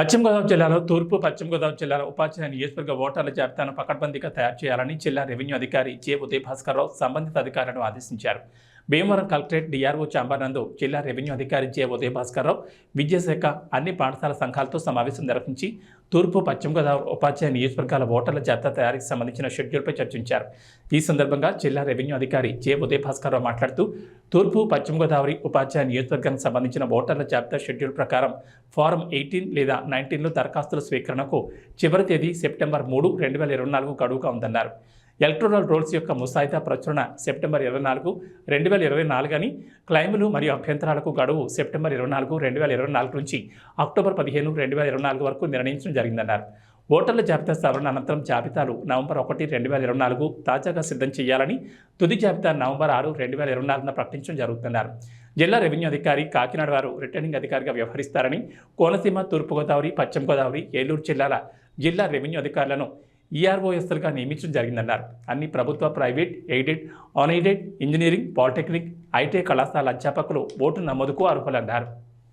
పశ్చిమ గోదావరి జిల్లాలో తూర్పు పశ్చిమ గోదావరి జిల్లాలో ఉపాధ్యాయ నియోజకవర్గ ఓటర్ల జాబితాను పకడ్బందీగా తయారు చేయాలని జిల్లా రెవెన్యూ అధికారి జె ఉదయ్ భాస్కర్రావు సంబంధిత అధికారులను ఆదేశించారు. భీమవరం కలెక్టరేట్ డిఆర్ఓ చాంబర్నందు జిల్లా రెవెన్యూ అధికారి జే ఉదయ్ భాస్కర్రావు విద్యాశాఖ అన్ని పాఠశాల సంఘాలతో సమావేశం నిర్వహించి తూర్పు పశ్చిమ గోదావరి ఉపాధ్యాయ నియోజకవర్గాల ఓటర్ల జాబితా తయారీకి సంబంధించిన షెడ్యూల్పై చర్చించారు. ఈ సందర్భంగా జిల్లా రెవెన్యూ అధికారి జే ఉదయ్ భాస్కర్రావు మాట్లాడుతూ తూర్పు పశ్చిమ గోదావరి ఉపాధ్యాయ నియోజకవర్గానికి సంబంధించిన ఓటర్ల జాబితా షెడ్యూల్ ప్రకారం ఫారం ఎయిటీన్ లేదా నైన్టీన్లో దరఖాస్తుల స్వీకరణకు చివరి తేదీ సెప్టెంబర్ మూడు రెండు వేల ఇరవై నాలుగు గడువుగా ఉందన్నారు. ఎలక్ట్రోనల్ రోల్స్ యొక్క ముసాయిదా ప్రచురణ సెప్టెంబర్ ఇరవై నాలుగు రెండు వేల ఇరవై నాలుగు అని క్లైములు మరియు అభ్యంతరాలకు గడువు సెప్టెంబర్ ఇరవై నాలుగు రెండు వేల ఇరవై నాలుగు నుంచి అక్టోబర్ పదిహేను రెండు వేల ఇరవై నాలుగు వరకు నిర్ణయించడం జరిగిందన్నారు. ఓటర్ల జాబితా సవరణ అనంతరం జాబితాలు నవంబర్ ఒకటి రెండు వేల ఇరవై నాలుగు తాజాగా సిద్ధం చేయాలని తుది జాబితా నవంబర్ ఆరు రెండు వేల ఇరవై నాలుగున ప్రకటించడం జరుగుతున్నారు జిల్లా రెవెన్యూ అధికారి కాకినాడ వారు రిటర్నింగ్ అధికారిగా వ్యవహరిస్తారని కోనసీమ తూర్పుగోదావరి పశ్చిమ గోదావరి ఏలూరు జిల్లాల జిల్లా రెవెన్యూ అధికారులను ఈఆర్ఓఎస్ఎల్గా నియమించడం జరిగిందన్నారు. అన్ని ప్రభుత్వ private aided unaided engineering polytechnic IT కళాశాల అధ్యాపకులు ఓటు నమోదుకు అర్హులన్నారు.